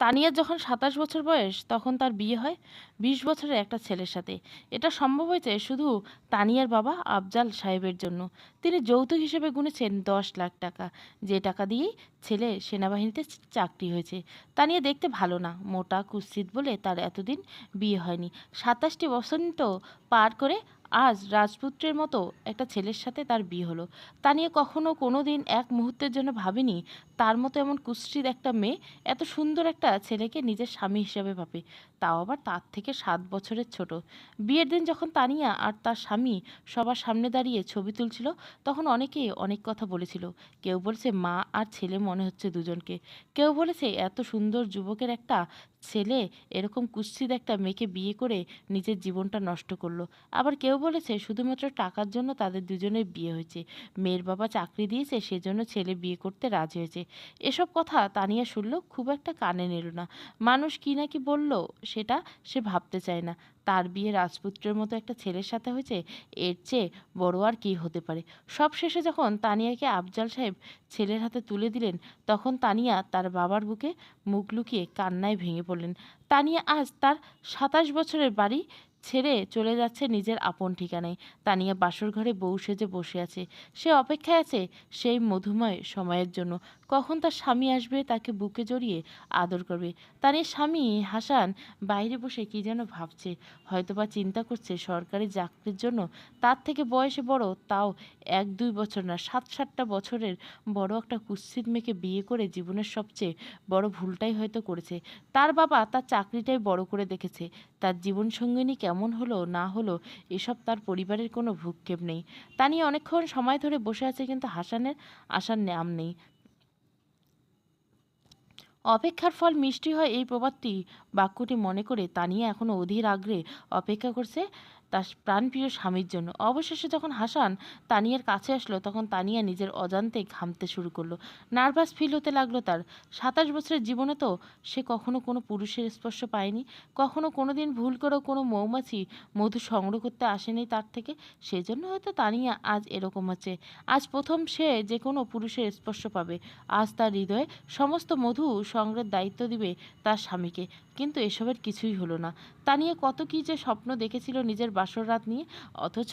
তানিয়ার যখন সাতাশ বছর বয়স, তখন তার বিয়ে হয় বিশ বছরের একটা ছেলের সাথে। এটা সম্ভব হয়েছে শুধু তানিয়ার বাবা আফজাল সাহেবের জন্য। তিনি যৌতুক হিসেবে গুনেছেন দশ লাখ টাকা। যে টাকা দিয়েই ছেলে সেনাবাহিনীতে চাকরি হয়েছে। তানিয়া দেখতে ভালো না, মোটা কুৎসিত বলে তার এতদিন বিয়ে হয়নি। সাতাশটি বসন্ত পার করে আজ রাজপুত্রের মতো একটা ছেলের সাথে তার বিয়ে হলো। তানিয়া কখনো কোনো দিন এক মুহূর্তের জন্য ভাবেনি। তার মতো এমন কুৎসিত একটা মেয়ে এত সুন্দর একটা ছেলেকে নিজের স্বামী হিসেবে ভাবে। তাও আবার তার থেকে সাত বছরের ছোট। বিয়ের দিন যখন তানিয়া আর তার স্বামী সবার সামনে দাঁড়িয়ে ছবি তুলছিল, তখন অনেকেই অনেক কথা বলেছিল। কেউ বলেছে মা আর ছেলে মনে হচ্ছে দুজনকে। কেউ বলেছে এত সুন্দর যুবকের একটা ছেলে এরকম কুৎসিত একটা মেয়েকে বিয়ে করে নিজের জীবনটা নষ্ট করল। আবার কেউ বলেছে শুধুমাত্র টাকার জন্য তাদের দুজনের বিয়ে হয়েছে। মেয়ের বাবা চাকরি দিয়েছে, সেজন্য ছেলে বিয়ে করতে রাজি হয়েছে। এসব কথা তানিয়া শুনলো, খুব একটা কানে নিল না। মানুষ কি নাকি বলল সেটা সে ভাবতে চায় না। তার বিয়ে রাজপুত্রের মতো একটা ছেলের সাথে হয়েছে, এর চেয়ে বড় আর কি হতে পারে? সব শেষে যখন তানিয়াকে আফজাল সাহেব ছেলের হাতে তুলে দিলেন, তখন তানিয়া তার বাবার বুকে মুখ লুকিয়ে কান্নায় ভেঙে পড়লেন। তানিয়া আজ তার সাতাশ বছরের বাড়ি ছেড়ে চলে যাচ্ছে নিজের আপন ঠিকানায়। তানিয়া বাসর ঘরে বউ সেজে বসে আছে। সে অপেক্ষায় আছে সেই মধুময় সময়ের জন্য। কখন তার স্বামী আসবে তাকে বুকে জড়িয়ে আদর করবে। তানিয়ার স্বামী হাসান বাইরে বসে কী যেন ভাবছে। হয়তোবা চিন্তা করছে সরকারি চাকরির জন্য। তার থেকে বয়সে বড় তাও এক দুই বছর না, সাত সাতটা বছরের বড় একটা কুৎসিত মেয়েকে বিয়ে করে জীবনের সবচেয়ে বড় ভুলটাই হয়তো করেছে। তার বাবা তার চাকরিটাই বড় করে দেখেছে। তার জীবনসঙ্গিনী কেমন হলো, না হলো, এসব তার পরিবারের কোনো ভূক্ষেপ নেই। তা নিয়ে অনেকক্ষণ সময় ধরে বসে আছে কিন্তু হাসানের আসার নাম নেই। অপেক্ষার ফল মিষ্টি হয় এই প্রবাদটি বাক্যটি মনে করে তানিয়া এখনও অধীর আগ্রে অপেক্ষা করছে তার প্রাণপ্রিয় স্বামীর জন্য। অবশেষে যখন হাসান তানিয়ার কাছে আসলো, তখন তানিয়া নিজের অজান্তে ঘামতে শুরু করল। নার্ভাস ফিল হতে লাগল তার। সাতাশ বছরের জীবনে তো সে কখনো কোনো পুরুষের স্পর্শ পায়নি। কখনো কোনো দিন ভুল করেও কোনো মৌমাছি মধু সংগ্রহ করতে আসেনি তার থেকে। সেজন্য হয়তো তানিয়া আজ এরকম আছে। আজ প্রথম সে যে কোনো পুরুষের স্পর্শ পাবে। আজ তার হৃদয়ে সমস্ত মধু সংগ্রহের দায়িত্ব দিবে তার স্বামীকে। কিন্তু এসবের কিছুই হলো না। তা নিয়ে কত কী যে স্বপ্ন দেখেছিল নিজের বাসর রাত নিয়ে, অথচ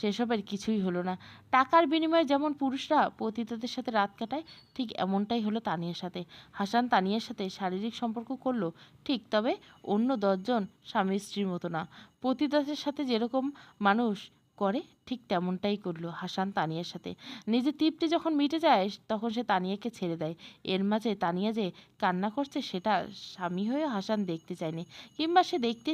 সেসবের কিছুই হলো না। টাকার বিনিময়ে যেমন পুরুষরা পতিতাদের সাথে রাত কাটায়, ঠিক এমনটাই হলো তানিয়ার সাথে। হাসান তানিয়ার সাথে শারীরিক সম্পর্ক করল, ঠিক তবে অন্য দশজন স্বামী স্ত্রীর মতো না। পতিতাদের সাথে যেরকম মানুষ করে, ঠিক তেমনটাই করল হাসান তানিয়ার সাথে। নিজের তৃপ্তি যখন মিটে যায়, তখন সে তানিয়াকে ছেড়ে দেয়। এর মাঝে তানিয়া যে কান্না করছে, সেটা স্বামী হয়ে হাসান দেখতে চায়নি, কিংবা সে দেখতে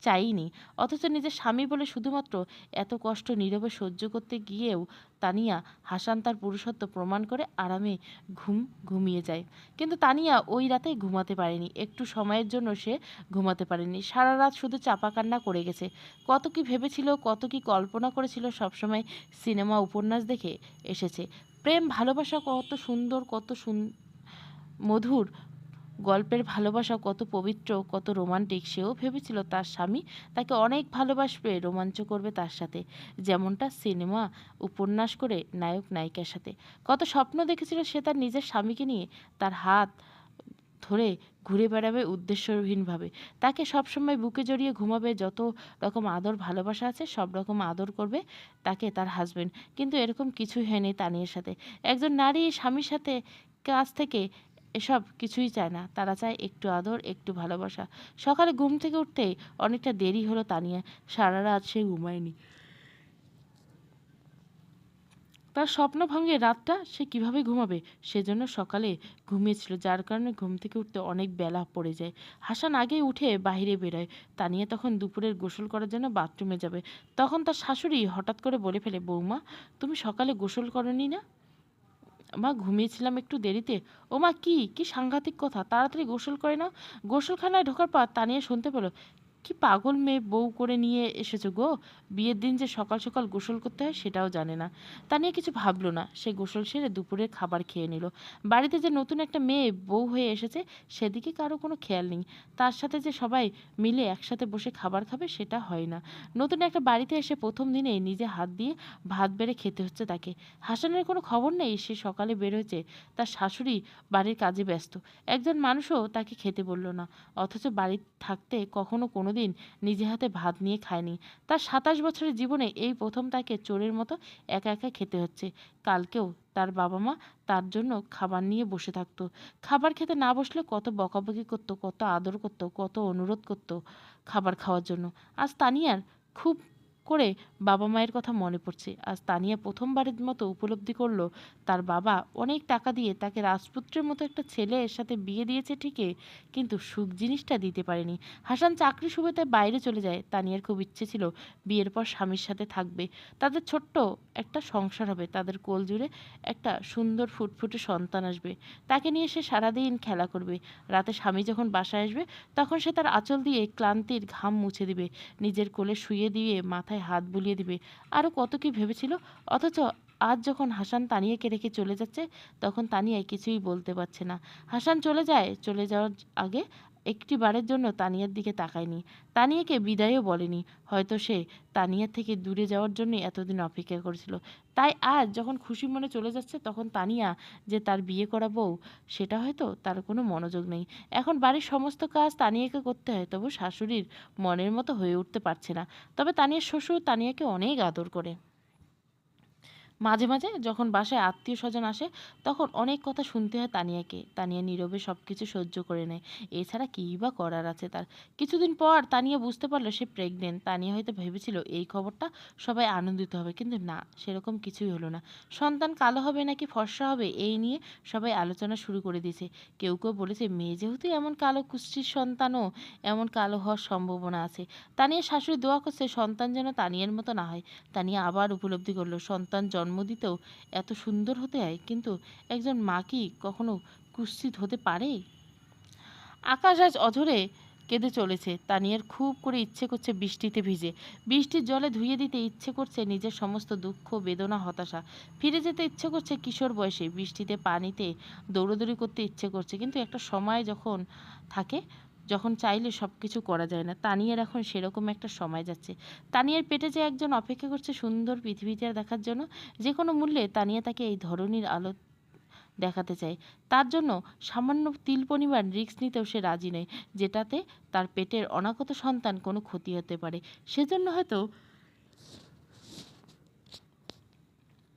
চাইনি। অথচ নিজের স্বামী বলে শুধুমাত্র এত কষ্ট নীরবে সহ্য করতে গিয়েও তানিয়া হাসান তার পুরুষত্ব প্রমাণ করে আরামে ঘুম ঘুমিয়ে যায়। কিন্তু তানিয়া ওই রাতে ঘুমাতে পারেনি। একটু সময়ের জন্য সে ঘুমাতে পারেনি। সারা রাত শুধু চাপা কান্না করে গেছে। কত কি ভেবেছিল, কত কি কল্পনা করেছিল সবসময় সিনেমা উপন্যাস দেখে এসেছে। প্রেম, ভালোবাসা কত সুন্দর, কত সুন, মধুর গল্পের ভালোবাসা কত পবিত্র, কত রোমান্টিক, সেও ভেবেছিল তার স্বামী তাকে অনেক ভালোবাসবে, রোমাঞ্চ করবে তার সাথে। যেমনটা সিনেমা, উপন্যাস করে নায়ক, নায়িকার সাথে। কত স্বপ্ন দেখেছিল সে তার নিজের স্বামীকে নিয়ে। তার হাত ধরে ঘুরে বেড়াবে উদ্দেশ্যহীনভাবে তাকে সবসময় বুকে জড়িয়ে ঘুমাবে, যত রকম আদর ভালোবাসা আছে, সব রকম আদর করবে তাকে তার হাজবেন্ড কিন্তু এরকম কিছুই হয়নি তানিয়ার সাথে। একজন নারী স্বামীর সাথে কাছ থেকে এসব কিছুই চায় না। তারা চায় একটু আদর, একটু ভালোবাসা। সকালে ঘুম থেকে উঠতেই অনেকটা দেরি হলো তানিয়া। সারা রাত সে ঘুমায়নি। তার স্বপ্ন ভাঙে রাতটা, সে কীভাবে ঘুমাবে? সেজন্য সকালে ঘুমিয়েছিল, যার কারণে ঘুম থেকে উঠতে অনেক বেলা পড়ে যায়। হাসান আগেই উঠে বাইরে বেরোয়। তানিয়া তখন দুপুরের গোসল করার জন্য বাথরুমে যাবে। তখন তার শাশুড়ি হঠাৎ করে বলে ফেলে, বৌমা, তুমি সকালে গোসল করনি না? মা ঘুমিয়েছিলাম একটু দেরিতে। ও মা, কি? কি সাংঘাতিক কথা? তাড়াতাড়ি গোসল করে না গোসলখানায় ঢোকার পর তানিয়া শুনতে পেল কি পাগল মেয়ে বউ করে নিয়ে এসেছ গো? বিয়ের দিন যে সকাল সকাল গোসল করতে হয় সেটাও জানে না। তা নিয়ে কিছু ভাবলো না। সে গোসল সেরে দুপুরের খাবার খেয়ে নিল। বাড়িতে যে নতুন একটা মেয়ে বউ হয়ে এসেছে, সেদিকে কারও কোনো খেয়াল নেই। তার সাথে যে সবাই মিলে একসাথে বসে খাবার খাবে সেটা হয় না। নতুন একটা বাড়িতে এসে প্রথম দিনে নিজে হাত দিয়ে ভাত বেড়ে খেতে হচ্ছে তাকে। হাসানের কোনো খবর নেই, সে সকালে বের হয়েছে। তার শাশুড়ি বাড়ির কাজে ব্যস্ত। একজন মানুষও তাকে খেতে বলল না। অথচ বাড়ি থাকতে কখনো কোনো দিন নিজে হাতে ভাত নিয়ে খায়নি। তার সাতাশ বছরের জীবনে এই প্রথম তাকে চোরের মতো একা একা খেতে হচ্ছে। কালকেও তার বাবা মা তার জন্য খাবার নিয়ে বসে থাকতো। খাবার খেতে না বসলে কত বকাবকি করতো, কত আদর করতো, কত অনুরোধ করতো খাবার খাওয়ার জন্য। আজ তানিয়ার খুব করে বাবা মায়ের কথা মনে পড়ছে। আজ তানিয়া প্রথমবারের মতো উপলব্ধি করল, তার বাবা অনেক টাকা দিয়ে তাকে রাজপুত্রের মতো একটা ছেলের সাথে বিয়ে দিয়েছে ঠিকই, কিন্তু সুখ জিনিসটা দিতে পারেনি। হাসান চাকরি সুবিধায় বাইরে চলে যায়। তানিয়ার খুব ইচ্ছে ছিল বিয়ের পর স্বামীর সাথে থাকবে। তাদের ছোট্ট একটা সংসার হবে। তাদের কোল জুড়ে একটা সুন্দর ফুটফুটে সন্তান আসবে। তাকে নিয়ে সে সারাদিন খেলা করবে। রাতে স্বামী যখন বাসায় আসবে, তখন সে তার আঁচল দিয়ে ক্লান্তির ঘাম মুছে দিবে। নিজের কোলে শুয়ে দিয়ে মাথায় হাত বুলিয়ে দিবে। আরও কত কি ভেবেছিল? অথচ আজ যখন হাসান তানিয়াকে রেখে চলে যাচ্ছে, তখন তানিয়া কিছুই বলতে পারছে না। হাসান চলে যায়, চলে যাওয়ার আগে একটি বারের জন্য তানিয়ার দিকে তাকায়নি। তানিয়াকে বিদায়ও বলেনি। হয়তো সে তানিয়ার থেকে দূরে যাওয়ার জন্য এতদিন অপেক্ষা করেছিল। তাই আজ যখন খুশি মনে চলে যাচ্ছে, তখন তানিয়া যে তার বিয়ে করা বউ, সেটা হয়তো তার কোনো মনোযোগ নেই। এখন বাড়ির সমস্ত কাজ তানিয়াকে করতে হয়, তবু শাশুড়ির মনের মতো হয়ে উঠতে পারছে না। তবে তানিয়ার শ্বশুর তানিয়াকে অনেক আদর করে। মাঝে মাঝে যখন বাসায় আত্মীয় স্বজন আসে, তখন অনেক কথা শুনতে হয় তানিয়াকে। তানিয়া নীরবে সব কিছু সহ্য করে নেয়। এছাড়া কী বা করার আছে তার? কিছুদিন পর তানিয়া বুঝতে পারল সে প্রেগনেন্ট তানিয়া হয়তো ভেবেছিল এই খবরটা সবাই আনন্দিত হবে, কিন্তু না, সেরকম কিছুই হলো না। সন্তান কালো হবে নাকি ফর্সা হবে, এই নিয়ে সবাই আলোচনা শুরু করে দিয়েছে। কেউ কেউ বলেছে, মেয়ে যেহেতু এমন কালো কুষ্টির সন্তানও, এমন কালো হওয়ার সম্ভাবনা আছে। তানিয়া শাশুড়ি দোয়া করছে, সন্তান যেন তানিয়ার মতো না হয়। তানিয়া আবার উপলব্ধি করল, সন্তান জন্ম দিতেও এত সুন্দর হতে হয়, কিন্তু একজন মা কি কখনো কুৎসিত হতে পারে? আকাশ আজ অঝরে কেঁদে চলেছে। তানিয়ার খুব করে ইচ্ছে করছে বৃষ্টিতে ভিজে। বৃষ্টির জলে ধুয়ে দিতে ইচ্ছে করছে নিজের সমস্ত দুঃখ, বেদনা, হতাশা। ফিরে যেতে ইচ্ছে করছে কিশোর বয়সে। বৃষ্টিতে পানিতে দৌড়োদৌড়ি করতে ইচ্ছে করছে। কিন্তু একটা সময় যখন থাকে যখন চাইলে সব কিছু করা যায় না। তানিয়ার এখন সেরকম একটা সময় যাচ্ছে। তানিয়ার পেটে যে একজন অপেক্ষা করছে সুন্দর পৃথিবীটা দেখার জন্য যে কোনো মূল্যে তানিয়া তাকে এই ধরনের আলো দেখাতে চায়। তার জন্য সামান্য তিল পরিমাণ রিস্ক নিতেও সে রাজি নয় যেটাতে তার পেটের অনাগত সন্তান কোনো ক্ষতি হতে পারে। সেজন্য হয়তো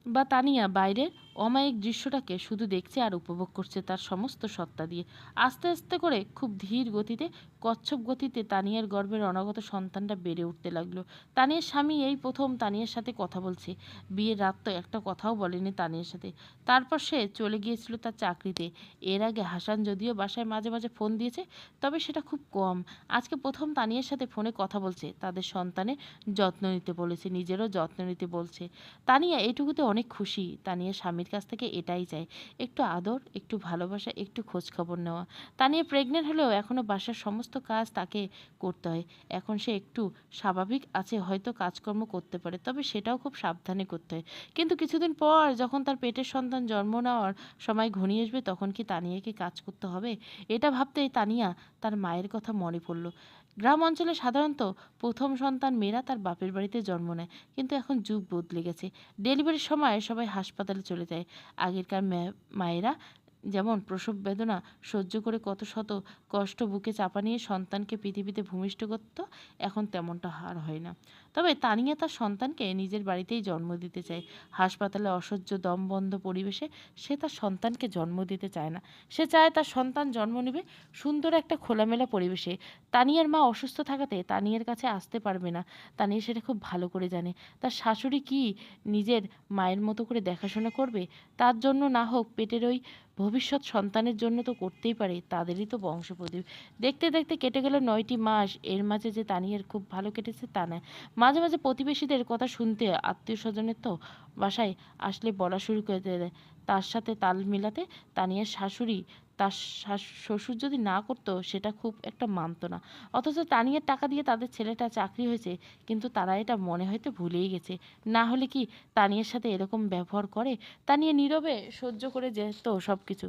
বা তানিয়া বাইরের অমায়িক দৃশ্যটাকে শুধু দেখছে আর উপভোগ করছে তার সমস্ত সত্তা দিয়ে। আস্তে আস্তে করে খুব ধীর গতিতে, কচ্ছপ গতিতে তানিয়ার গর্ভের অনাগত সন্তানটা বেড়ে উঠতে লাগল। তানিয়ার স্বামী এই প্রথম তানিয়ার সাথে কথা বলছে। বিয়ের রাত তো একটা কথাও বলেনি তানিয়ার সাথে। তারপর সে চলে গিয়েছিল তার চাকরিতে। এর আগে হাসান যদিও বাসায় মাঝে মাঝে ফোন দিয়েছে, তবে সেটা খুব কম। আজকে প্রথম তানিয়ার সাথে ফোনে কথা বলছে। তাদের সন্তানের যত্ন নিতে বলেছে, নিজেরও যত্ন নিতে বলছে। তানিয়া এটুকুতে অনেক খুশি। তানিয়া স্বামীর কাছ থেকে এটাই চায় একটু আদর, একটু ভালোবাসা, একটু খোঁজ খবর নেওয়া তানিয়া প্রেগনেন্ট হলেও এখনও বাসার সমস্ত কাজ তাকে করতে হয়। এখন সে একটু স্বাভাবিক আছে, হয়তো কাজকর্ম করতে পারে, তবে সেটাও খুব সাবধানে করতে হয়। কিন্তু কিছুদিন পর যখন তার পেটের সন্তান জন্ম নেওয়ার সময় ঘনিয়ে আসবে, তখন কি তানিয়াকে কাজ করতে হবে? এটা ভাবতেই তানিয়া তার মায়ের কথা মনে পড়ল। গ্রাম অঞ্চলে সাধারণত প্রথম সন্তান মেয়েরা তার বাপের বাড়িতে জন্ম নেয়, কিন্তু এখন যুগ বদলে গেছে। ডেলিভারির সময় সবাই হাসপাতালে চলে যায়। আগেরকার মায়েরা যেমন প্রসব বেদনা, সহ্য করে কত শত কষ্ট বুকে চাপা নিয়ে সন্তানকে পৃথিবীতে ভূমিষ্ঠ করত, এখন তেমনটা হার হয় না। তবে তানিয়া তার সন্তানকে নিজের বাড়িতেই জন্ম দিতে চায়। হাসপাতালে অসহ্য দমবন্ধ পরিবেশে সে তার সন্তানকে জন্ম দিতে চায় না। সে চায় তার সন্তান জন্ম নেবে সুন্দর একটা খোলামেলা পরিবেশে। তানিয়ার মা অসুস্থ থাকাতে তানিয়ার কাছে আসতে পারবে না। তানিয়া সেটা খুব ভালো করে জানে। তার শাশুড়ি কি নিজের মায়ের মতো করে দেখাশোনা করবে? তার জন্য না হোক পেটের ওই ভবিষ্যৎ সন্তানের জন্য তো করতেই পারে, তাদেরই তো বংশপ্রদীপ। দেখতে দেখতে কেটে গেল নয়টি মাস। এর মাঝে যে তানিয়ার খুব ভালো কেটেছে তা নয় মাঝে মাঝে প্রতিবেশীদের কথা শুনতে আত্মীয় স্বজনের তো বাসায় আসলে বলা শুরু করে দেয় তার সাথে তাল মিলাতে তানিয়ার শাশুড়ি তার শ্বশুর যদি না করতো, সেটা খুব একটা মানতো না। অথচ তানিয়ার টাকা দিয়ে তাদের ছেলেটা চাকরি হয়েছে, কিন্তু তারা এটা মনে হয়তো ভুলেই গেছে। না হলে কি তানিয়ার সাথে এরকম ব্যবহার করে? তানিয়া নীরবে সহ্য করে যেত সব কিছু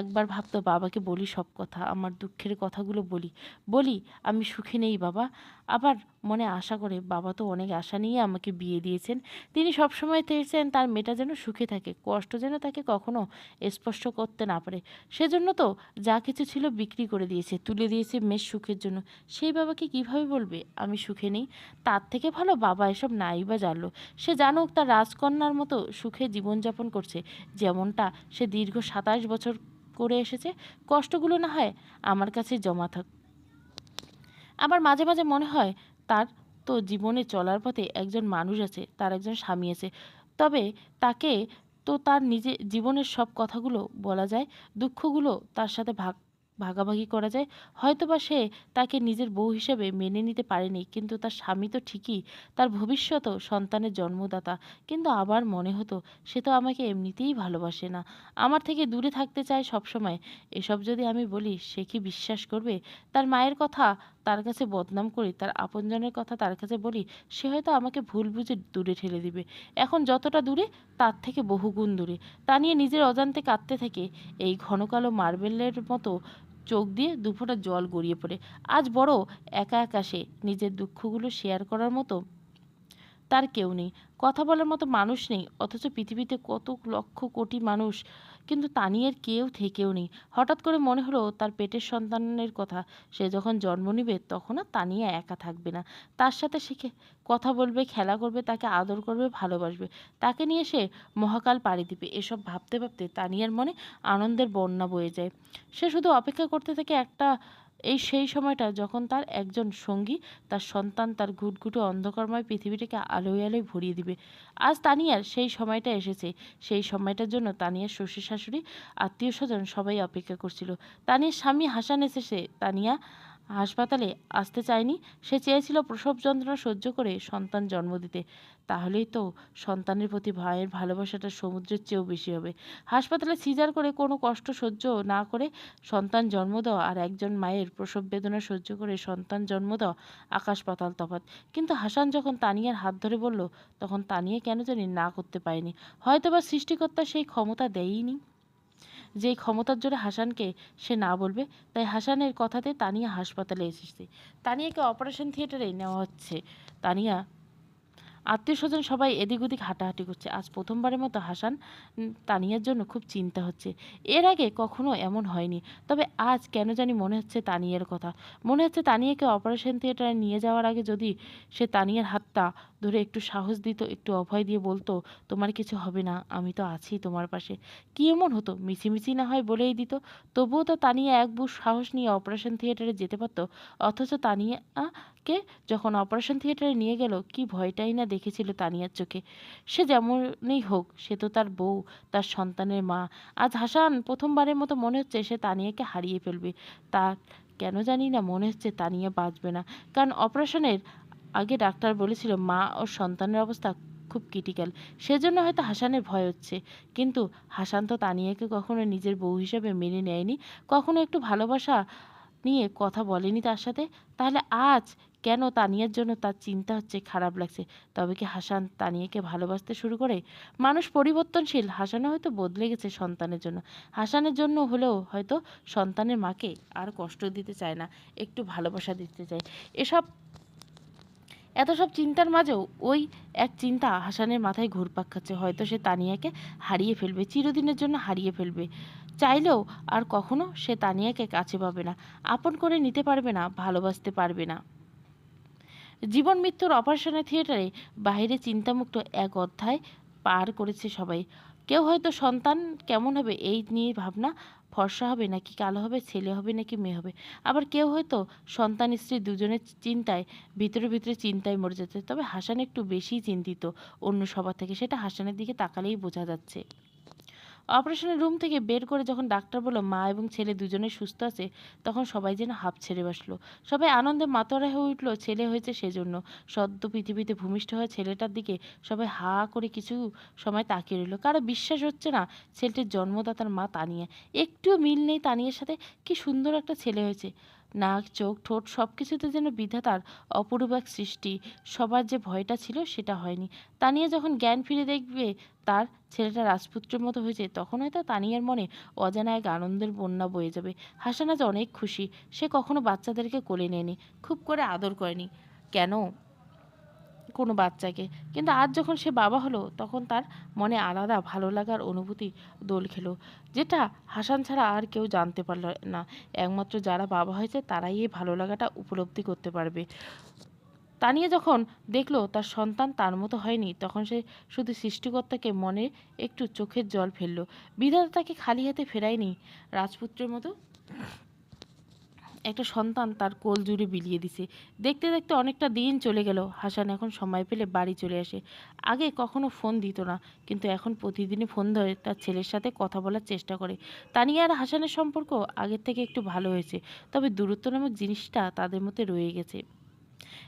একবার ভাবতো, বাবাকে বলি সব কথা, আমার দুঃখের কথাগুলো বলি। বলি, আমি সুখে নেই বাবা। আবার মনে আশা করে, বাবা তো অনেক আশা নিয়ে আমাকে বিয়ে দিয়েছেন। তিনি সবসময় চেয়েছেন তার মেয়েটা যেন সুখে থাকে, কষ্ট যেন তাকে কখনো স্পষ্ট করতে না পারে। সেজন্য তো যা কিছু ছিল বিক্রি করে দিয়েছে, তুলে দিয়েছে মেয়ের সুখের জন্য। সেই বাবাকে কীভাবে বলবে, আমি সুখে নেই তার থেকে ভালো বাবা এসব নাই বা জানলো। সে জানুক তার রাজকন্যার মতো সুখে জীবনযাপন করছে। যেমনটা সে দীর্ঘ সাতাশ বছর করে এসেছে, কষ্টগুলো না হয় আমার কাছে জমা থাক আবার মাঝে মাঝে মনে হয়, তার তো জীবনে চলার পথে একজন মানুষ আছে, তার একজন স্বামী আছে। তবে তাকে তো তার নিজে, জীবনের সব কথাগুলো বলা যায়, দুঃখগুলো তার সাথে ভাগ, ভাগাভাগি করা যায়। হয়তোবা সে তাকে নিজের বউ হিসেবে মেনে নিতে পারেনি, কিন্তু তার স্বামী তো ঠিকই, তার ভবিষ্যতও সন্তানের জন্মদাতা। কিন্তু আবার মনে হতো, সে তো আমাকে এমনিতেই ভালোবাসে না। আমার থেকে দূরে থাকতে চায় সবসময়। এসব যদি আমি বলি, সে কি বিশ্বাস করবে? তার মায়ের কথা তার কাছে বদনাম করি, তার আপনজনের কথা তার কাছে বলি, সে হয়তো আমাকে ভুল বুঝে দূরে ঠেলে দিবে। এখন যতটা দূরে, তার থেকে বহুগুণ দূরে। তা নিয়ে নিজের অজান্তে কাঁদতে থেকে। এই ঘন কালো মার্বেলের মতো চোখ দিয়ে দুফোঁটা জল গড়িয়ে পড়ে। আজ বড় একা একা সে নিজের দুঃখগুলো শেয়ার করার মতো তার কেউ নেই। কথা বলার মতো মানুষ নেই, অথচ পৃথিবীতে কত লক্ষ কোটি মানুষ কিন্তু তানিয়ের কেউ থেকেও নেই। হঠাৎ করে মনে হলো তার পেটের সন্তানের কথা। সে যখন জন্ম নিবে, তখন আর তানিয়া একা থাকবে না। তার সাথে সে কথা বলবে, খেলা করবে, তাকে আদর করবে, ভালোবাসবে। তাকে নিয়ে সে মহাকাল পাড়ি দিবে। এসব ভাবতে ভাবতে তানিয়ার মনে আনন্দের বন্যা বয়ে যায়। সে শুধু অপেক্ষা করতে থাকে একটা এই সেই সময়টা যখন তার একজন সঙ্গী, তার সন্তান, তার ঘুটঘুটে অন্ধকারময় পৃথিবীটাকে আলোয় আলোয় ভরিয়ে দিবে। আজ তানিয়ার সেই সময়টা এসেছে। সেই সময়টার জন্য তানিয়ার শ্বশুর শাশুড়ি আত্মীয় স্বজন সবাই অপেক্ষা করছিল। তানিয়ার স্বামী হাসান এসেছে। তানিয়া হাসপাতালে আসতে চায়নি, সে চেয়েছিল প্রসব যন্ত্রণা সহ্য করে সন্তান জন্ম দিতে। তাহলেই তো সন্তানের প্রতি ভাইয়ের ভালোবাসাটা সমুদ্রের চেয়েও বেশি হবে। হাসপাতালে সিজার করে কোনো কষ্ট সহ্য না করে সন্তান জন্ম দেওয়া আর একজন মায়ের প্রসব বেদনা সহ্য করে সন্তান জন্ম দেওয়া আকাশ পাতাল তফাৎ। কিন্তু হাসান যখন তানিয়ার হাত ধরে বলল, তখন তানিয়া কেন জানি না করতে পারেনি? হয়তোবা সৃষ্টিকর্তা সেই ক্ষমতা দেয়ইনি। যেই ক্ষমতার জোরে হাসানকে সে না বলবে, তাই হাসানের কথাতে তানিয়া হাসপাতালে এসেছে। তানিয়াকে অপারেশন থিয়েটারে নেওয়া হচ্ছে। তানিয়া আত্মীয় স্বজন সবাই এদিক ওদিক হাঁটাহাঁটি করছে। আজ প্রথমবারের মতো হাসান তানিয়ার জন্য খুব চিন্তা হচ্ছে। এর আগে কখনো এমন হয়নি, তবে আজ কেন জানি মনে হচ্ছে তানিয়ার কথা। মনে হচ্ছে তানিয়াকে অপারেশন থিয়েটারে নিয়ে যাওয়ার আগে যদি সে তানিয়ার হাতটা ধরে একটু সাহস দিত, একটু অভয় দিয়ে বলতো, তোমার কিছু হবে না, আমি তো আছি তোমার পাশে। কি এমন হতো? মিছিমিছি না হয় বলেই দিত। তবুও তো তানিয়া এক বুশ সাহস নিয়ে অপারেশন থিয়েটারে যেতে পারতো। অথচ তানিয়াকে যখন অপারেশন থিয়েটারে নিয়ে গেল, কি ভয়টাই না দেখেছিল তানিয়ার চোখে। সে যেমনই হোক, সে তো তার বউ, তার সন্তানের মা। আজ হাসান প্রথমবারের মতো মনে হচ্ছে সে তানিয়াকে হারিয়ে ফেলবে। তার কেন জানি না মনে হচ্ছে তানিয়া বাঁচবে না। কারণ অপারেশনের আগে ডাক্তার বলেছিল, মা ও সন্তানের অবস্থা খুব ক্রিটিক্যাল সেজন্য হয়তো হাসানের ভয় হচ্ছে। কিন্তু হাসান তো তানিয়াকে কখনো নিজের বউ হিসেবে মেনে নেয়নি, কখনো একটু ভালোবাসা নিয়ে কথা বলেনি তার সাথে। তাহলে আজ কেন তানিয়ার জন্য তার চিন্তা হচ্ছে, খারাপ লাগছে? তবে কি হাসান তানিয়াকে ভালোবাসতে শুরু করে? মানুষ পরিবর্তনশীল। হাসানও হয়তো বদলে গেছে সন্তানের জন্য। হাসানের জন্য হলেও হয়তো সন্তানের মাকে আর কষ্ট দিতে চায় না, একটু ভালোবাসা দিতে চায়। এসব এত সব চিন্তার মাঝেও ওই এক চিন্তা হাসানের মাথায় ঘুরপাক খাচ্ছে। হয়তো সে তানিয়াকে হারিয়ে ফেলবে, চিরদিনের জন্য হারিয়ে ফেলবে। চাইলেও আর কখনো সে তানিয়াকে কাছে পাবে না, আপন করে নিতে পারবে না, ভালোবাসতে পারবে না। জীবন মৃত্যুর অপারেশনের থিয়েটারে বাইরে চিন্তামুক্ত এক অধ্যায় পার করেছে সবাই। কেউ হয়তো সন্তান কেমন হবে এই নিয়ে ভাবনা ফর্সা হবে নাকি কালো হবে, ছেলে হবে নাকি মেয়ে হবে? আবার কেউ হয়তো সন্তান, স্ত্রী দুজনের চিন্তায়, ভিতরে ভিতরে চিন্তায় মরে যাচ্ছে তবে হাসান একটু বেশি চিন্তিত অন্য সবার থেকে। সেটা হাসানের দিকে তাকালেই বোঝা যাচ্ছে। অপারেশনের রুম থেকে বের করে যখন ডাক্তার বলল, মা এবং ছেলে দুজনে সুস্থ আছে, তখন সবাই যেন হাঁপ ছেড়ে বসল। সবাই আনন্দে মাতোয়ারা হয়ে উঠল, ছেলে হয়েছে সেজন্য। সদ্য পৃথিবীতে ভূমিষ্ঠ হওয়া ছেলেটার দিকে সবাই হা করে কিছু সময় তাকিয়ে রইল। কারও বিশ্বাস হচ্ছে না ছেলেটির জন্মদাতার মা তানিয়া। একটুও মিল নেই তানিয়ার সাথে। কি সুন্দর একটা ছেলে হয়েছে। নাক, চোখ, ঠোঁট সব কিছুতে যেন বিধাতার অপরূপ এক সৃষ্টি। সবার যে ভয়টা ছিল সেটা হয়নি। তানিয়া যখন জ্ঞান ফিরে দেখবে তার ছেলেটা রাজপুত্রের মতো হয়েছে, তখন হয়তো তানিয়ার মনে অজানা এক আনন্দের বন্যা বয়ে যাবে। হাসানাজ অনেক খুশি। সে কখনো বাচ্চাদেরকে কোলে নেয়নি, খুব করে আদর করেনি। কেন? কোনো বাচ্চাকে। কিন্তু আজ যখন সে বাবা হলো, তখন তার মনে আলাদা ভালো লাগার অনুভূতি দোল খেলো, যেটা হাসান ছাড়া আর কেউ জানতে পারল না। একমাত্র যারা বাবা হয়েছে, তারাই এই ভালো লাগাটা উপলব্ধি করতে পারবে। তানিয়া যখন দেখল তার সন্তান তার মতো হয়নি, তখন সে শুধু সৃষ্টিকর্তাকে মনে একটু চোখের জল ফেলল। বিধাতা তাকে খালি হাতে ফেরায়নি। রাজপুত্রের মতো একটা সন্তান তার কোল জুড়ে বিলিয়ে দিছে। দেখতে দেখতে অনেকটা দিন চলে গেল। হাসান এখন সময় পেলে বাড়ি চলে আসে। আগে কখনো ফোন দিত না, কিন্তু এখন প্রতিদিনই ফোন ধরে তার ছেলের সাথে কথা বলার চেষ্টা করে। তানিয়া আর হাসানের সম্পর্ক আগের থেকে একটু ভালো হয়েছে, তবে দূরত্ব নামক জিনিসটা তাদের মধ্যে রয়ে গেছে।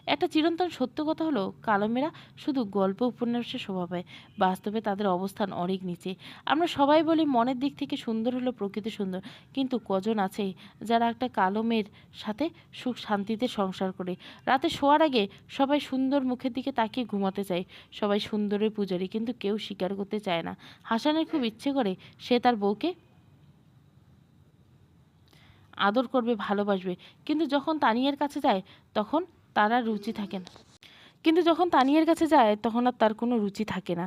একটা চিরন্তন সত্য কথা হলো কালমেরা শুধু গল্প উপন্যাসে শোভা পায় বাস্তবে তাদের অবস্থান অনেক নিচে। আমরা সবাই বলি মনের দিক থেকে সুন্দর হলো প্রকৃতি সুন্দর। কিন্তু কজন আছে যারা একটা কালমের সাথে সুখ শান্তিতে সংসার করে? রাতে শোয়ার আগে সবাই সুন্দর মুখের দিকে তাকিয়ে ঘুমাতে চায়। সবাই সুন্দরের পূজারি, কিন্তু কেউ স্বীকার করতে চায় না। হাসানের খুব ইচ্ছে করে, সে তার বউকে আদর করবে, ভালোবাসবে। কিন্তু যখন তানিয়ার কাছে যায়, তখন তার আর রুচি থাকে না। কিন্তু যখন তানিয়ার কাছে যায়, তখন আর তার কোনো রুচি থাকে না।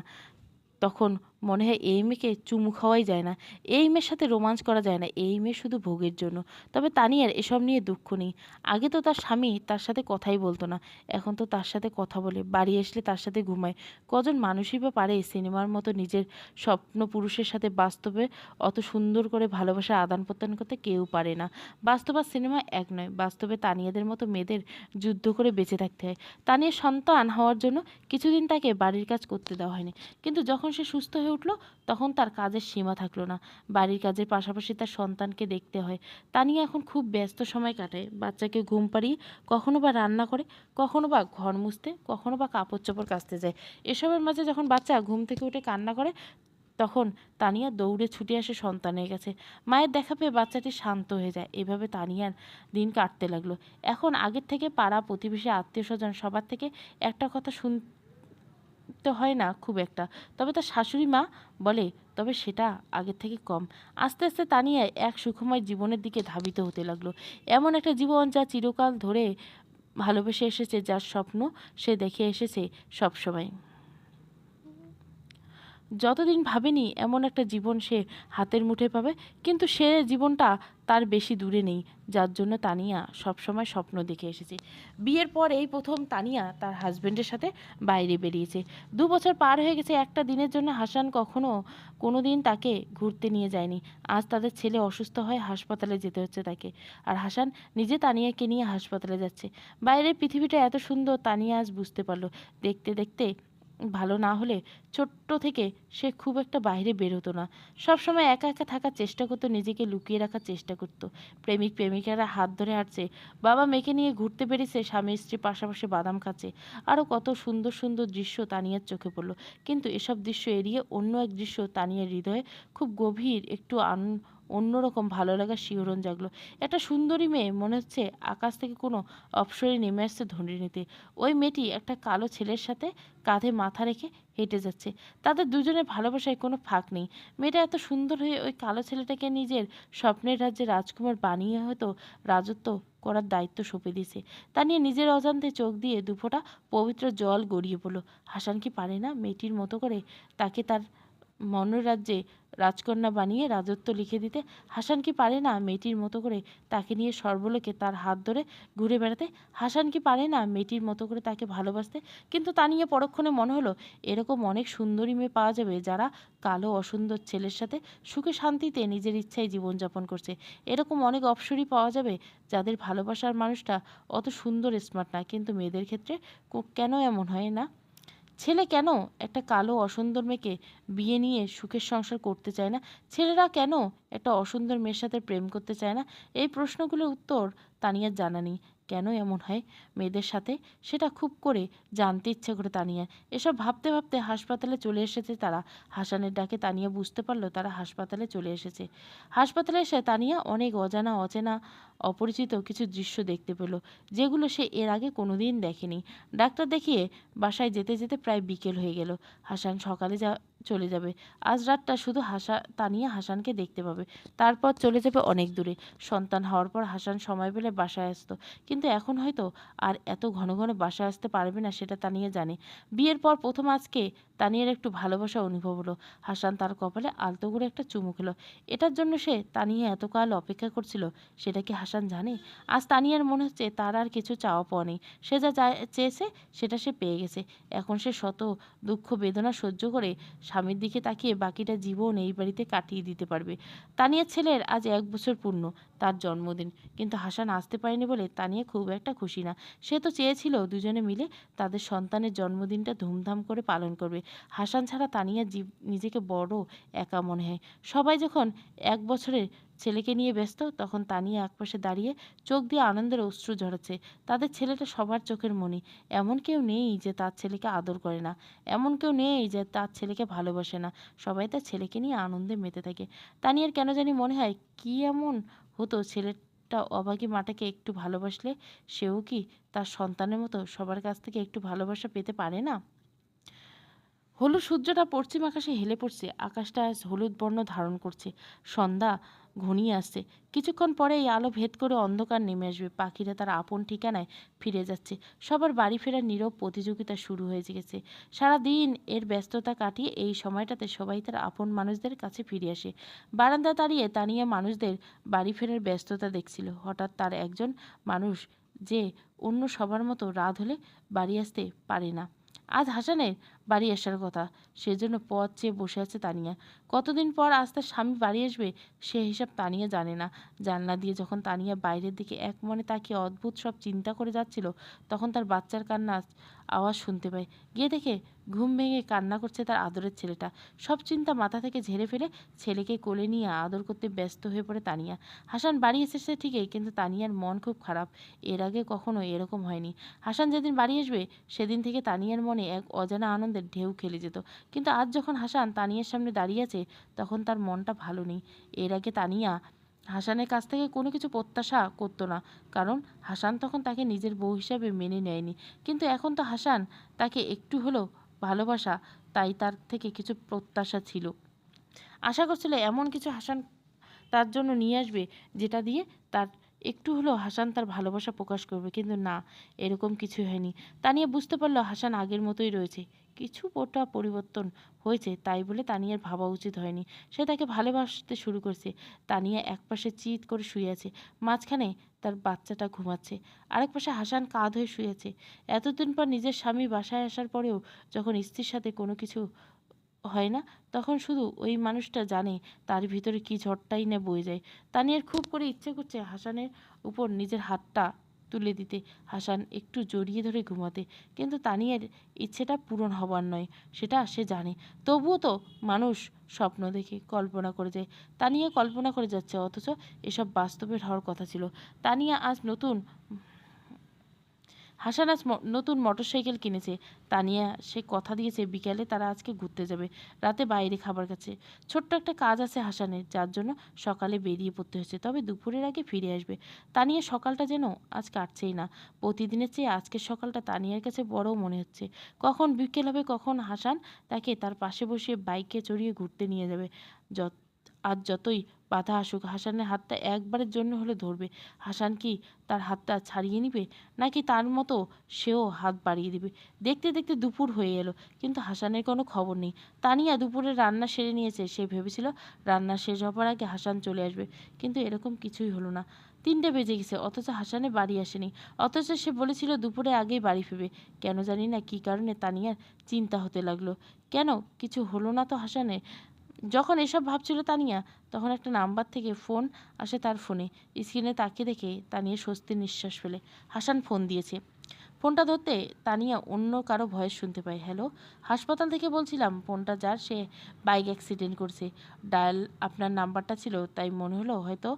তখন মনে হয় এই মেয়েকে চুমু খাওয়াই যায় না। এই মেয়ের সাথে রোমাঞ্চ করা যায় না। এই মেয়ে শুধু ভোগের জন্য। তবে তানিয়ার এসব নিয়ে দুঃখ নেই। আগে তো তার স্বামী তার সাথে কথাই বলতো না। এখন তো তার সাথে কথা বলে। বাড়ি আসলে তার সাথে ঘুমায়। কজন মানুষই বা পারে সিনেমার মতো নিজের স্বপ্ন পুরুষের সাথে বাস্তবে অত সুন্দর করে ভালোবাসা আদান প্রদান করতে কেউ পারে না। বাস্তব আর সিনেমা এক নয়। বাস্তবে তানিয়াদের মতো মেয়েদের যুদ্ধ করে বেঁচে থাকতে হয়। তানিয়ার সন্তান হওয়ার জন্য কিছুদিন তাকে বাড়ির কাজ করতে দেওয়া হয়নি। কিন্তু যখন সে সুস্থ হয়ে উঠল, তখন তার কাজের সীমা থাকল না। বাড়ির কাজের পাশাপাশি তার সন্তানকে দেখতে হয়। তানিয়া এখন খুব ব্যস্ত সময় কাটায় বাচ্চাকে ঘুম পাড়িয়ে কখনো বা রান্না করে, কখনো বা ঘর মুছতে, কখনো বা কাপড় চোপড় কাচতে যায়। এসবের মাঝে যখন বাচ্চা ঘুম থেকে উঠে কান্না করে, তখন তানিয়া দৌড়ে ছুটে আসে সন্তানের কাছে। মায়ের দেখা পেয়ে বাচ্চাটি শান্ত হয়ে যায়। এভাবে তানিয়ার দিন কাটতে লাগল। এখন আগের থেকে পাড়া, প্রতিবেশী আত্মীয় স্বজন সবার থেকে একটা কথা শুনতে হয় না খুব একটা। তবে তার শাশুড়ি মা বলে, তবে সেটা আগের থেকে কম। আস্তে আস্তে তানিয়া এক সুখময় জীবনের দিকে ধাবিত হতে লাগল। এমন একটা জীবন যা চিরকাল ধরে ভালোবেসে এসেছে, যার স্বপ্ন সে দেখে এসেছে সবসময় যতদিন ভাবেনি এমন একটা জীবন সে হাতের মুঠে পাবে, কিন্তু সে জীবনটা তার বেশি দূরে নেই, যার জন্য তানিয়া সবসময় স্বপ্ন দেখে এসেছে। বিয়ের পর এই প্রথম তানিয়া তার হাজবেন্ডের সাথে বাইরে বেরিয়েছে। দু বছর পার হয়ে গেছে, একটা দিনের জন্য হাসান কখনো কোনো দিন তাকে ঘুরতে নিয়ে যায়নি। আজ তাদের ছেলে অসুস্থ হয় হাসপাতালে যেতে হচ্ছে তাকে। আর হাসান নিজে তানিয়াকে নিয়ে হাসপাতালে যাচ্ছে। বাইরের পৃথিবীটা এত সুন্দর, তানিয়া আজ বুঝতে পারল। দেখতে দেখতে ভালো না হলে ছোট্ট থেকে সে খুব একটা বাইরে বের হতো না। সবসময় একা একা থাকার চেষ্টা করতো, নিজেকে লুকিয়ে রাখার চেষ্টা করতো। প্রেমিক প্রেমিকারা হাত ধরে হাঁটছে, বাবা মেয়েকে নিয়ে ঘুরতে বেরিয়েছে, স্বামী স্ত্রী পাশাপাশি বাদাম খাচ্ছে। আরও কত সুন্দর সুন্দর দৃশ্য তানিয়ার চোখে পড়ল। কিন্তু এসব দৃশ্য এড়িয়ে অন্য এক দৃশ্য তানিয়ার হৃদয়ে খুব গভীর, একটু আন অন্যরকম ভালো লাগার শিহরণ জাগলো। একটা সুন্দরী মেয়ে, মনে হচ্ছে আকাশ থেকে কোনো অপসরে নেমে আসছে ধরিনীতে ওই মেয়েটি একটা কালো ছেলের সাথে কাঁধে মাথা রেখে হেঁটে যাচ্ছে। তাদের দুজনের ভালোবাসায় কোনো ফাঁক নেই। মেয়েটা এত সুন্দর হয়ে ওই কালো ছেলেটাকে নিজের স্বপ্নের রাজ্যে রাজকুমার বানিয়ে হয়তো রাজত্ব করার দায়িত্ব সঁপে দিয়েছে। তা নিয়ে নিজের অজান্তে চোখ দিয়ে দুফোঁটা পবিত্র জল গড়িয়ে পড়ল। হাসান কি পারে না মেয়েটির মতো করে তাকে তার মনের রাজ্যে রাজকন্যা বানিয়ে রাজত্ব লিখে দিতে হাসান কি পারে না মেয়েটির মতো করে তাকে নিয়ে সর্বলোকে তার হাত ধরে ঘুরে বেড়াতে? হাসান কি পারে না মেয়েটির মতো করে তাকে ভালোবাসতে? কিন্তু তা নিয়ে পরক্ষণে মনে হলো, এরকম অনেক সুন্দরী মেয়ে পাওয়া যাবে যারা কালো, অসুন্দর ছেলের সাথে সুখে শান্তিতে নিজের ইচ্ছায় জীবনযাপন করছে। এরকম অনেক অপসরই পাওয়া যাবে যাদের ভালোবাসার মানুষটা অত সুন্দর স্মার্ট না। কিন্তু মেয়েদের ক্ষেত্রে কেন এমন হয় না? ছেলে কেন একটা কালো অসুন্দর মেয়েকে বিয়ে নিয়ে সুখের সংসার করতে চায় না? ছেলেরা কেন একটা অসুন্দর মেয়ের সাথে প্রেম করতে চায় না? এই প্রশ্নগুলোর উত্তর তানিয়ার জানা নেই। কেন এমন হয় মেয়েদের সাথে? সেটা খুব করে জানতে ইচ্ছে করে তানিয়া। এসব ভাবতে ভাবতে হাসপাতালে চলে এসেছে তারা। হাসানের ডাকে তানিয়া বুঝতে পারল তারা হাসপাতালে চলে এসেছে। হাসপাতালে এসে তানিয়া অনেক অজানা, অচেনা, অপরিচিত কিছু দৃশ্য দেখতে পেল, যেগুলো সে এর আগে কোনোদিন দেখেনি। ডাক্তার দেখিয়ে বাসায় যেতে যেতে প্রায় বিকেল হয়ে গেল। হাসান সকালে যা চলে যাবে। আজ রাতটা শুধু হাসা তানিয়া হাসানকে দেখতে পাবে। তারপর চলে যাবে অনেক দূরে। সন্তান হওয়ার পর হাসান সময় পেলে বাসায় আসতো। কিন্তু এখন হয়তো আর এত ঘন ঘন বাসায় আসতে পারবে না সেটা তানিয়া জানে। বিয়ের পর প্রথম আজকে তানিয়ার একটু ভালোবাসা অনুভব হলো। হাসান তার কপালে আলতো করে একটা চুমু খেলো। এটার জন্য সে তানিয়া এতকাল অপেক্ষা করছিল, সেটা কি হাসান জানে? আজ তানিয়ার মনে হচ্ছে তার আর কিছু চাওয়া পাওয়া নেই। সে যা চেয়েছে, সেটা সে পেয়ে গেছে। এখন সে শত দুঃখ বেদনা সহ্য করে স্বামীর দিকে তাকিয়ে বাকিটা জীবন এই বাড়িতে কাটিয়ে দিতে পারবে। তানিয়ার ছেলের আজ এক বছর পূর্ণ, তার জন্মদিন। কিন্তু হাসান আসতে পারেনি বলে তানিয়া খুব একটা খুশি না। সে তো চেয়েছিল দুজনে মিলে তাদের সন্তানের জন্মদিনটা ধুমধাম করে পালন করবে। হাসান ছাড়া তানিয়া জীব, নিজেকে বড় একা মনে হয়। সবাই যখন এক বছরের ছেলেকে নিয়ে ব্যস্ত, তখন তানিয়া একপাশে দাঁড়িয়ে চোখ দিয়ে আনন্দের অশ্রু ঝরাচ্ছে। তাদের ছেলেটা সবার চোখের মনি। এমন কেউ নেই যে তার ছেলেকে আদর করে না। এমন কেউ নেই যে তার ছেলেকে ভালোবাসে না। সবাই তার ছেলেকে নিয়ে আনন্দে মেতে থাকে। তানিয়ার কেন জানি মনে হয়, কি এমন হতো ছেলেটা অবাগী মাটাকে একটু ভালোবাসলে? সেও কি তার সন্তানের মতো সবার কাছ থেকে একটু ভালোবাসা পেতে পারে না? হলুদ সূর্যটা পশ্চিম আকাশে হেলে পড়ছে, আকাশটা আজ হলুদ বর্ণ ধারণ করছে। সন্ধ্যা ঘনিয়ে আসছে। কিছুক্ষণ পরে এই আলো ভেদ করে অন্ধকার নেমে আসবে। পাখিরা তার আপন ঠিকানায় ফিরে যাচ্ছে। সবার বাড়ি ফেরার নীরব প্রতিযোগিতা শুরু হয়ে গেছে। সারাদিন এর ব্যস্ততা কাটিয়ে এই সময়টাতে সবাই তার আপন মানুষদের কাছে ফিরে আসে। বারান্দা দাঁড়িয়ে তানিয়া মানুষদের বাড়ি ফেরার ব্যস্ততা দেখছিল। হঠাৎ তার একজন মানুষ যে অন্য সবার মতো রাত হলে বাড়ি আসতে পারে না। আজ হাসানের বাড়ি আসার কথা। সেজন্য পথ চেয়ে বসে আছে তানিয়া। কতদিন পর আজ তার স্বামী বাড়ি আসবে, সে হিসাব তানিয়া জানে না। জানলা দিয়ে যখন তানিয়া বাইরের দিকে এক মনে তাকিয়ে অদ্ভুত সব চিন্তা করে যাচ্ছিল, তখন তার বাচ্চার কান্না আওয়াজ শুনতে পায় গিয়ে দেখে ঘুম ভেঙে কান্না করছে তার আদরের ছেলেটা। সব চিন্তা মাথা থেকে ঝেড়ে ফেলে ছেলেকে কোলে নিয়ে আদর করতে ব্যস্ত হয়ে পড়ে তানিয়া। হাসান বাড়ি এসেছে ঠিকই, কিন্তু তানিয়ার মন খুব খারাপ। এর আগে কখনো এরকম হয়নি। হাসান যেদিন বাড়ি আসবে, সেদিন থেকে তানিয়ার মনে এক অজানা আনন্দের ঢেউ খেলে যেত। কিন্তু আজ যখন হাসান তানিয়ার সামনে দাঁড়িয়ে আছে, তখন তার মনটা ভালো নেই। এর আগে তানিয়া হাসানের কাছ থেকে কোনো কিছু প্রত্যাশা করতো না। কারণ হাসান তখন তাকে নিজের বউ হিসাবে মেনে নেয়নি। কিন্তু এখন তো হাসান তাকে একটু হলেও ভালোবাসা, তাই তার থেকে কিছু প্রত্যাশা ছিল। আশা করছিল এমন কিছু হাসান তার জন্য নিয়ে আসবে, যেটা দিয়ে তার একটু হলেও হাসান তার ভালোবাসা প্রকাশ করবে। কিন্তু না, এরকম কিছুই হয়নি। তা নিয়ে বুঝতে পারল হাসান আগের মতোই রয়েছে। কিছু পোটা পরিবর্তন হয়েছে, তাই বলে তানিয়ার ভাবা উচিত হয়নি। সে তাকে ভালোবাসতে শুরু করছে। তানিয়া একপাশে চিৎ করে শুয়ে আছে, মাঝখানে তার বাচ্চাটা ঘুমাচ্ছে। আরেক পাশে হাসান কাঁধ হয়ে শুয়ে আছে। এতদিন পর নিজের স্বামী বাসায় আসার পরেও যখন স্ত্রীর সাথে কোনো কিছু হয় না, তখন শুধু ওই মানুষটা জানে তার ভিতরে কি ঝড়টাই না বয়ে যায়। তানিয়ার খুব করে ইচ্ছে করছে হাসানের উপর নিজের হাতটা তুলে দিতে। হাসান একটু জড়িয়ে ধরে ঘুমাতে, কিন্তু তানিয়ার ইচ্ছেটা পূরণ হবার নয়, সেটা সে জানে। তবুও তো মানুষ স্বপ্ন দেখে কল্পনা করে যায়। তানিয়া কল্পনা করে যাচ্ছে, অথচ এসব বাস্তবের হওয়ার কথা ছিল। তানিয়া আজ নতুন হাসান আজ ম- নতুন মোটরসাইকেল কিনেছে। তানিয়া সে কথা দিয়েছে, বিকেলে তারা আজকে ঘুরতে যাবে। রাতে বাইরে খাবার খাচ্ছে। ছোট্ট একটা কাজ আছে হাসানের, যার জন্য সকালে বেরিয়ে পড়তে হয়েছে। তবে দুপুরের আগে ফিরে আসবে। তানিয়া সকালটা যেন আজ কাটছেই না। প্রতিদিনের চেয়ে আজকের সকালটা তানিয়ার কাছে বড় মনে হচ্ছে। কখন বিকেল হবে, কখন হাসান তাকে তার পাশে বসিয়ে বাইকে চড়িয়ে ঘুরতে নিয়ে যাবে। যত আজ যতই বাধা আসুক, হাসানের হাতটা একবারের জন্য হলে ধরবে। হাসান কি তার হাতটা ছাড়িয়ে নিবে, নাকি তার মতো সেও হাত বাড়িয়ে দিবে? দেখতে দেখতে দুপুর হয়ে এলো, কিন্তু হাসানের কোনো খবর নেই। তানিয়া দুপুরে রান্না সেরে নিয়েছে, সে ভেবেছিল রান্না শেষ হবার আগে হাসান চলে আসবে, কিন্তু এরকম কিছুই হলো না। তিনটে বেজে গেছে, অথচ হাসানে বাড়ি আসেনি। অথচ সে বলেছিল দুপুরে আগেই বাড়ি ফিরবে। কেন জানি না কী কারণে তানিয়ার চিন্তা হতে লাগল। কেন? কিছু হলো না তো হাসানের? যখন এসব ভাবছিল তানিয়া, তখন একটা নাম্বার থেকে ফোন আসে তার ফোনে। স্ক্রিনে তাকিয়ে দেখে তানিয়া স্বস্তির নিঃশ্বাস ফেলে। হাসান ফোন দিয়েছে। ফোনটা ধরতে তানিয়া অন্য কারও ভয়েস শুনতে পায়। হ্যালো, হাসপাতাল থেকে বলছিলাম ফোনটা যার, সে বাইক অ্যাক্সিডেন্ট করছে। ডায়াল আপনার নাম্বারটা ছিল, তাই মনে হলো হয়তো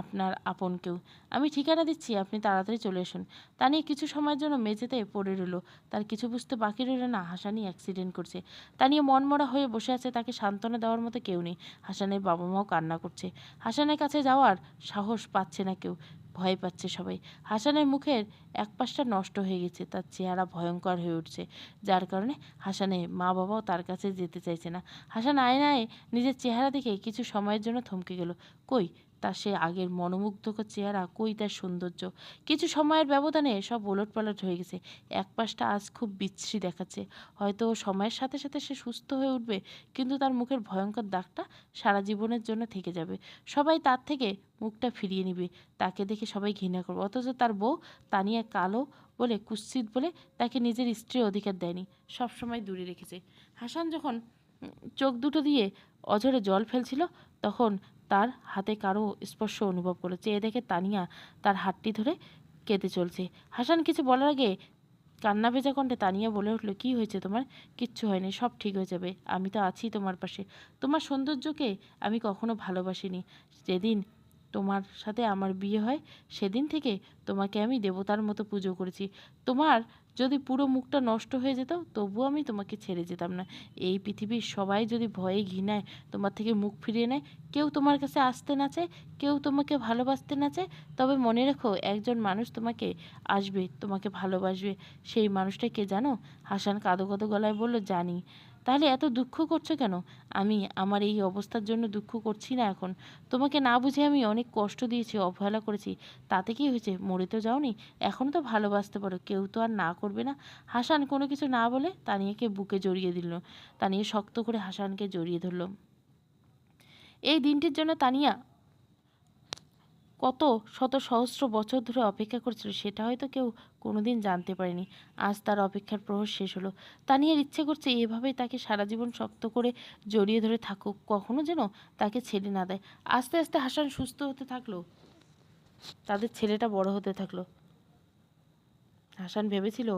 আপনার আপন কেউ আমি ঠিকানা দিচ্ছি, আপনি তাড়াতাড়ি চলে আসুন। তা নিয়ে কিছু সময়ের জন্য মেঝেতে পড়ে রইল। তার কিছু বুঝতে বাকি রইল না হাসানি অ্যাক্সিডেন্ট করছে। তা নিয়ে মনমরা হয়ে বসে আছে, তাকে সান্ত্বনা দেওয়ার মতো কেউ নেই। হাসানের বাবা মাও কান্না করছে। হাসানের কাছে যাওয়ার সাহস পাচ্ছে না কেউ, ভয় পাচ্ছে সবাই। হাসানের মুখের এক পাশটা নষ্ট হয়ে গেছে, তার চেহারা ভয়ঙ্কর হয়ে উঠছে। যার কারণে হাসানে মা বাবাও তার কাছে যেতে চাইছে না। হাসান আয়নায় নিজের চেহারা দেখে কিছু সময়ের জন্য থমকে গেল। কই তার সে আগের মনোমুগ্ধকর চেহারা, কই তার সৌন্দর্য? কিছু সময়ের ব্যবধানে সব ওলট পালট হয়ে গেছে। এক পাশটা আজ খুব বিচ্ছিরি দেখাচ্ছে। হয়তো সময়ের সাথে সাথে সে সুস্থ হয়ে উঠবে, কিন্তু তার মুখের ভয়ঙ্কর দাগটা সারা জীবনের জন্য থেকে যাবে। সবাই তার থেকে মুখটা ফিরিয়ে নিবে। তাকে দেখে সবাই ঘৃণা করবে। অথচ তার বউ তানিয়া কালো বলে, কুৎসিত বলে তাকে নিজের স্ত্রীর অধিকার দেয়নি। সবসময় দূরে রেখেছে। হাসান যখন চোখ দুটো দিয়ে অঝরে জল ফেলছিল, তখন তার হাতে কারও স্পর্শ অনুভব করল এ দেখে তানিয়া তার হাতটি ধরে কেঁদে চলছে। হাসান, কিছু বলার আগে কান্না ভেজা কণ্ঠে তানিয়া বলে উঠল, কি হয়েছে তোমার? কিচ্ছু হয়নি, সব ঠিক হয়ে যাবে। আমি তো আছি তোমার পাশে। তোমার সৌন্দর্যকে আমি কখনো ভালোবাসিনি। যেদিন তোমার সাথে আমার বিয়ে হয়, সেদিন থেকে তোমাকে আমি দেবতার মতো পুজো করেছি। তোমার যদি পুরো মুখটা নষ্ট হয়ে যেত তবুও আমি তোমাকে ছেড়ে যেতাম না। এই পৃথিবীর সবাই যদি ভয়ে ঘৃণায় তোমার থেকে মুখ ফিরিয়ে নেয়, কেউ তোমার কাছে আসতে না চায়, কেউ তোমাকে ভালোবাসতে না চায়, তবে মনে রেখো একজন মানুষ তোমাকে আসবে, তোমাকে ভালোবাসবে। সেই মানুষটা কে জানো? হাসান কাদো কাদো গলায় বলল, জানি। তাহলে এত দুঃখ করছ কেন? আমি আমার এই অবস্থার জন্য দুঃখ করছি না এখন। তোমাকে না বুঝে আমি অনেক কষ্ট দিয়েছি, অবহেলা করেছি। তাতে কি হয়েছে? মরে তো যাওনি। এখন তো ভালোবাসতে পারো। কেউ তো আর না করবে না। হাসান কোনো কিছু না বলে তানিয়াকে বুকে জড়িয়ে দিল। তানিয়া শক্ত করে হাসানকে জড়িয়ে ধরল। এই দিনটির জন্য তানিয়া কত শত সহস্র বছর ধরে অপেক্ষা করছিল সেটা হয়তো কেউ কোনোদিন জানতে পারেনি। আজ তার অপেক্ষার প্রহর শেষ হলো। তানিয়ার ইচ্ছে করছে এভাবেই তাকে সারা জীবন শক্ত করে জড়িয়ে ধরে থাকুক, কখনো যেন তাকে ছেড়ে না দেয়। আস্তে আস্তে হাসান সুস্থ হতে থাকল। তাদের ছেলেটা বড় হতে থাকল। হাসান ভেবেছিল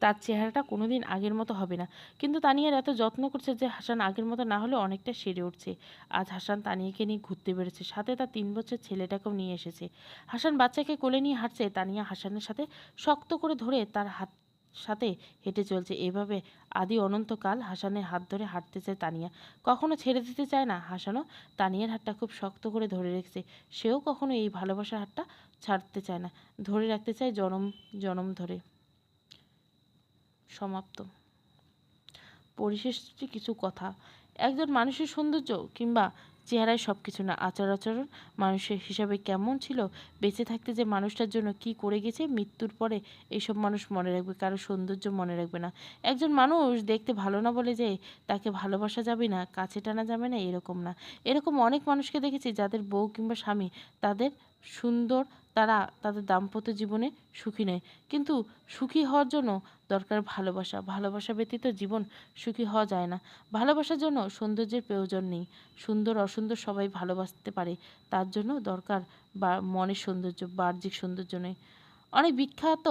তার চেহারাটা কোনোদিন আগের মতো হবে না। কিন্তু তানিয়ার এত যত্ন করছে যে হাসান আগের মতো না হলে অনেকটা সেরে উঠছে। আজ হাসান তানিয়াকে নিয়ে ঘুরতে বেরোচ্ছে, সাথে তার তিন বছর ছেলেটাকেও নিয়ে এসেছে। হাসান বাচ্চাকে কোলে নিয়ে হাঁটছে, তানিয়া হাসানের সাথে শক্ত করে ধরে তার হাত সাথে হেঁটে চলছে। এভাবে আদি অনন্তকাল হাসানের হাত ধরে হাঁটতে চায় তানিয়া। কখনো ছেড়ে দিতে চায় না হাসানও। তানিয়ার হাতটা খুব শক্ত করে ধরে রেখেছে। সেও কখনো এই ভালোবাসার হাতটা ছাড়তে চায় না। ধরে রাখতে চায় জনম জনম ধরে। সমাপ্ত। পরিশেষে কিছু কথা। একজন মানুষের সৌন্দর্য কিংবা চেহারায় সব কিছু না, আচার আচরণ মানুষের হিসাবে কেমন ছিল, বেঁচে থাকতে যে মানুষটার জন্য কি করে গেছে, মৃত্যুর পরে এইসব মানুষ মনে রাখবে, কারও সৌন্দর্য মনে রাখবে না। একজন মানুষ দেখতে ভালো না বলে যে তাকে ভালোবাসা যাবে না, কাছে টানা যাবে না, এরকম না। এরকম অনেক মানুষকে দেখেছি যাদের বউ কিংবা স্বামী তাদের সুন্দর তারা তাদের দাম্পত্য জীবনে সুখী নয়। কিন্তু সুখী হওয়ার জন্য দরকার ভালোবাসা। ভালোবাসা ব্যতীত জীবন সুখী হওয়া যায় না। ভালোবাসার জন্য সৌন্দর্যের প্রয়োজন নেই। সুন্দর, অসুন্দর সবাই ভালোবাসতে পারে। তার জন্য দরকার বা মনের সৌন্দর্য, বাহ্যিক সৌন্দর্য নয় অনেক বিখ্যাত,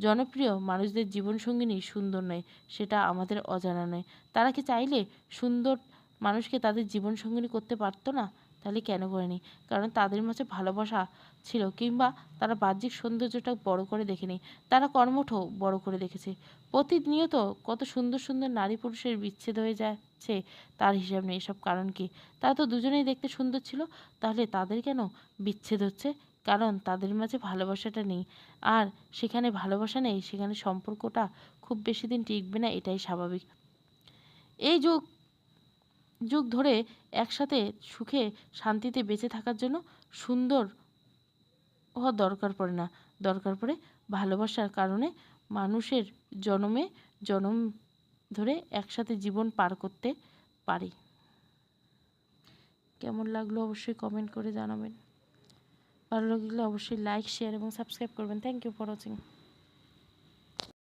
জনপ্রিয় মানুষদের জীবনসঙ্গিনী সুন্দর নয়, সেটা আমাদের অজানা নয়। তারা কি চাইলে সুন্দর মানুষকে তাদের জীবনসঙ্গিনী করতে পারতো না? তাহলে কেন করেনি? কারণ তাদের মাঝে ভালোবাসা ছিল কিংবা তারা বাহ্যিক সৌন্দর্যটা বড় করে দেখেনি। তারা কর্মঠ বড় করে দেখেছে। প্রতিনিয়ত কত সুন্দর সুন্দর নারী পুরুষের বিচ্ছেদ হয়ে যাচ্ছে তার হিসাব নেই এসব কারণ কি? তারা তো দুজনেই দেখতে সুন্দর ছিল, তাহলে তাদের কেন বিচ্ছেদ হচ্ছে? কারণ তাদের মাঝে ভালোবাসাটা নেই। আর সেখানে ভালোবাসা নেই, সেখানে সম্পর্কটা খুব বেশি দিন টিকবে না, এটাই স্বাভাবিক। এই যুগ যুগ ধরে একসাথে সুখে শান্তিতে বেঁচে থাকার জন্য সুন্দর হওয়া দরকার পড়ে না। দরকার পড়ে ভালোবাসার কারণে মানুষের জনমে জনম ধরে একসাথে জীবন পার করতে পারে। কেমন লাগল অবশ্যই কমেন্ট করে জানাবেন। ভালো লাগলে অবশ্যই লাইক শেয়ার এবং সাবস্ক্রাইব করবেন। Thank you for watching